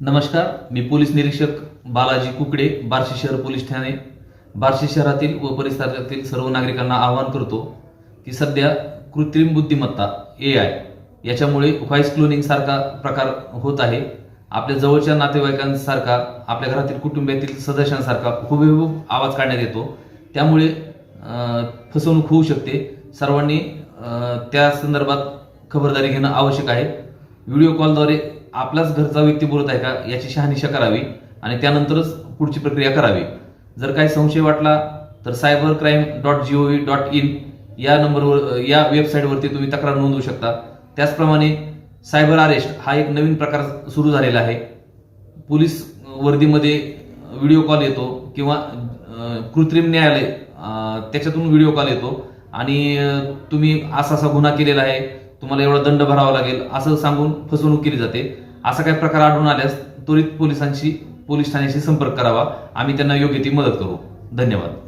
नमस्कार मी पोलीस निरीक्षक बालाजी कुकडे बार्शी शहर पोलीस ठाणे. बार्शी शहरातील व परिसरातील सर्व नागरिकांना आवाहन करतो की सध्या कृत्रिम बुद्धिमत्ता ए आय याच्यामुळे व्हॉइस क्लोनिंग सारखा प्रकार होत आहे. आपल्या जवळच्या नातेवाईकांसारखा आपल्या घरातील कुटुंबातील सदस्यांसारखा हुबेहूब आवाज काढण्यात येतो. त्यामुळे फसवणूक होऊ शकते. सर्वांनी त्या संदर्भात खबरदारी घेणं आवश्यक आहे. व्हिडिओ कॉलद्वारे आपलाच घरचा व्यक्ती बोलत आहे का याची शहानिशा करावी आणि त्यानंतरच पुढची प्रक्रिया करावी. जर काही संशय वाटला तर cyber crime dot G O V dot in या नंबरवर या वेबसाईटवरती तुम्ही तक्रार नोंदवू शकता. त्याचप्रमाणे सायबर अरेस्ट हा एक नवीन प्रकार सुरू झालेला आहे. पोलीस वर्दीमध्ये व्हिडिओ कॉल येतो किंवा कृत्रिम न्यायालय त्याच्यातून व्हिडिओ कॉल येतो. आणि तुम्ही असा असा गुन्हा केलेला आहे. तुम्हाला एवढा दंड भरावा लागेल असं सांगून फसवणूक केली जाते. असा काही प्रकार आढळून आल्यास त्वरित पोलिसांशी पोलीस ठाण्याशी संपर्क करावा. आम्ही त्यांना योग्य ती मदत करू. धन्यवाद.